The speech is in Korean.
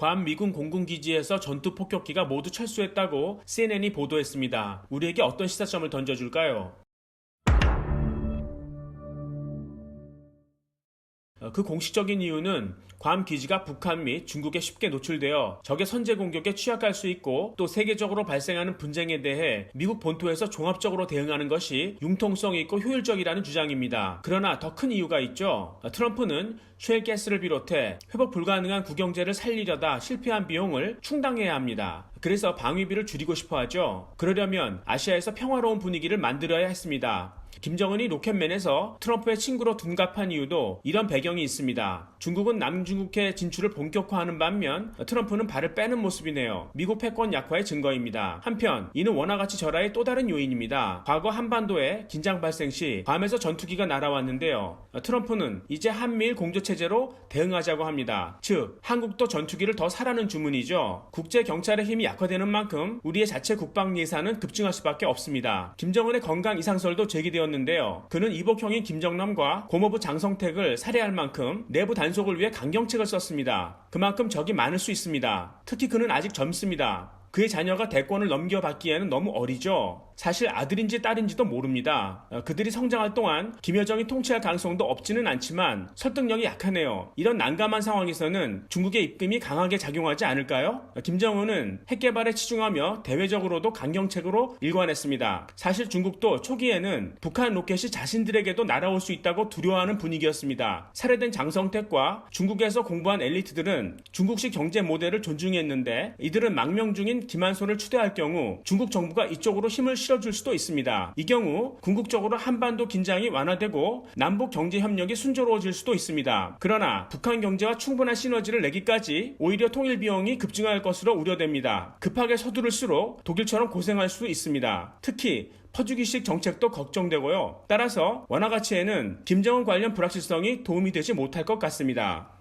괌 미군 공군기지에서 전투 폭격기가 모두 철수했다고 CNN이 보도했습니다. 우리에게 어떤 시사점을 던져줄까요? 그 공식적인 이유는 괌 기지가 북한 및 중국에 쉽게 노출되어 적의 선제 공격에 취약할 수 있고 또 세계적으로 발생하는 분쟁에 대해 미국 본토에서 종합적으로 대응하는 것이 융통성 있고 효율적이라는 주장입니다. 그러나 더 큰 이유가 있죠. 어, 트럼프는 쉘 가스를 비롯해 회복 불가능한 국경제를 살리려다 실패한 비용을 충당해야 합니다. 그래서 방위비를 줄이고 싶어 하죠. 그러려면 아시아에서 평화로운 분위기를 만들어야 했습니다. 김정은이 로켓맨에서 트럼프의 친구로 둔갑한 이유도 이런 배경이 있습니다. 중국은 남중국해 진출을 본격화하는 반면 트럼프는 발을 빼는 모습이네요. 미국 패권 약화의 증거입니다. 한편 이는 원화가치 절하의 또 다른 요인입니다. 과거 한반도에 긴장 발생 시 밤에서 전투기가 날아왔는데요. 트럼프는 이제 한미일 공조 체제로 대응하자고 합니다. 즉 한국도 전투기를 더 사라는 주문이죠. 국제 경찰의 힘이 약화되는 만큼 우리의 자체 국방 예산은 급증할 수밖에 없습니다. 김정은의 건강 이상설도 제기되었는데 요. 그는 이복형인 김정남과 고모부 장성택을 살해할 만큼 내부 단속을 위해 강경책을 썼습니다. 그만큼 적이 많을 수 있습니다. 특히 그는 아직 젊습니다. 그의 자녀가 대권을 넘겨받기에는 너무 어리죠. 사실 아들인지 딸인지도 모릅니다. 어, 그들이 성장할 동안 김여정이 통치할 가능성도 없지는 않지만 설득력이 약하네요. 이런 난감한 상황에서는 중국의 입김이 강하게 작용하지 않을까요? 어, 김정은은 핵 개발에 치중하며 대외적으로도 강경책으로 일관했습니다. 사실 중국도 초기에는 북한 로켓이 자신들에게도 날아올 수 있다고 두려워하는 분위기였습니다. 살해된 장성택과 중국에서 공부한 엘리트들은 중국식 경제 모델을 존중했는데 이들은 망명 중인 김한손을 추대할 경우 중국 정부가 이쪽으로 힘을 실어줄 수도 있습니다. 이 경우 궁극적으로 한반도 긴장이 완화되고 남북 경제 협력이 순조로워질 수도 있습니다. 그러나 북한 경제와 충분한 시너지를 내기까지 오히려 통일 비용이 급증할 것으로 우려됩니다. 급하게 서두를수록 독일처럼 고생할 수 있습니다. 특히 퍼주기식 정책도 걱정되고요. 따라서 원화 가치에는 김정은 관련 불확실성이 도움이 되지 못할 것 같습니다.